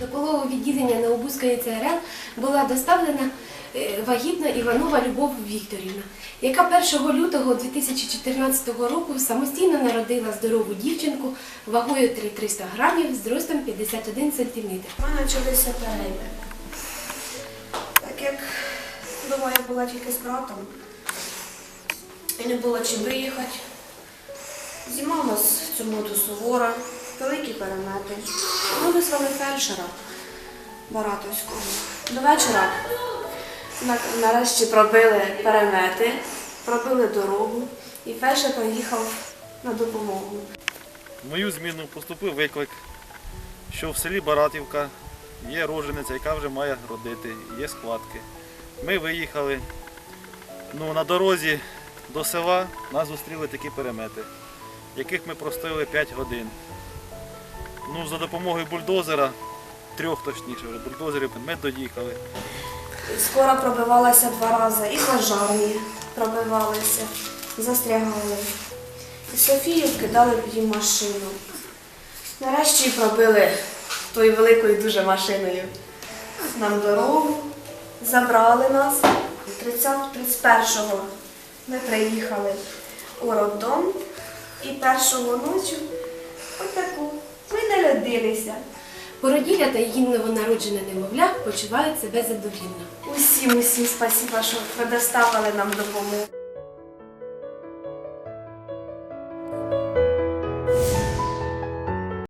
До пологового відділення Новобузької ЦРЛ була доставлена е, вагітна Іванова Любов Вікторівна, яка 1 лютого 2014 року самостійно народила здорову дівчинку вагою 300 грамів з зростом 51 см. У мене почалися перейми. Так як вдома я була тільки з братом, і не було чим виїхати. Зима нас в цьому до сувора, великі перемети. Ми визвали фельдшера Баратовського. До вечора нарешті пробили перемети, пробили дорогу, і фельдшер поїхав на допомогу. В мою зміну поступив виклик, що в селі Баратівка є рожениця, яка вже має родити, є складки. Ми виїхали. Ну, на дорозі до села нас зустріли такі перемети, яких ми простояли 5 годин. Ну, за допомогою бульдозера, трьох точніше, бульдозерів, ми доїхали. Скоро пробивалася два рази, і пожарні пробивалися, застрягали. І Софію кидали під їм машину. Нарешті пробили тою великою дуже машиною нам дорогу, забрали нас. 30, 31-го ми приїхали у роддом і першого ночі народилися. Породілля та її новонароджене немовля почувають себе задовільно. Усім, усім спасіба, що предоставили нам допомогу.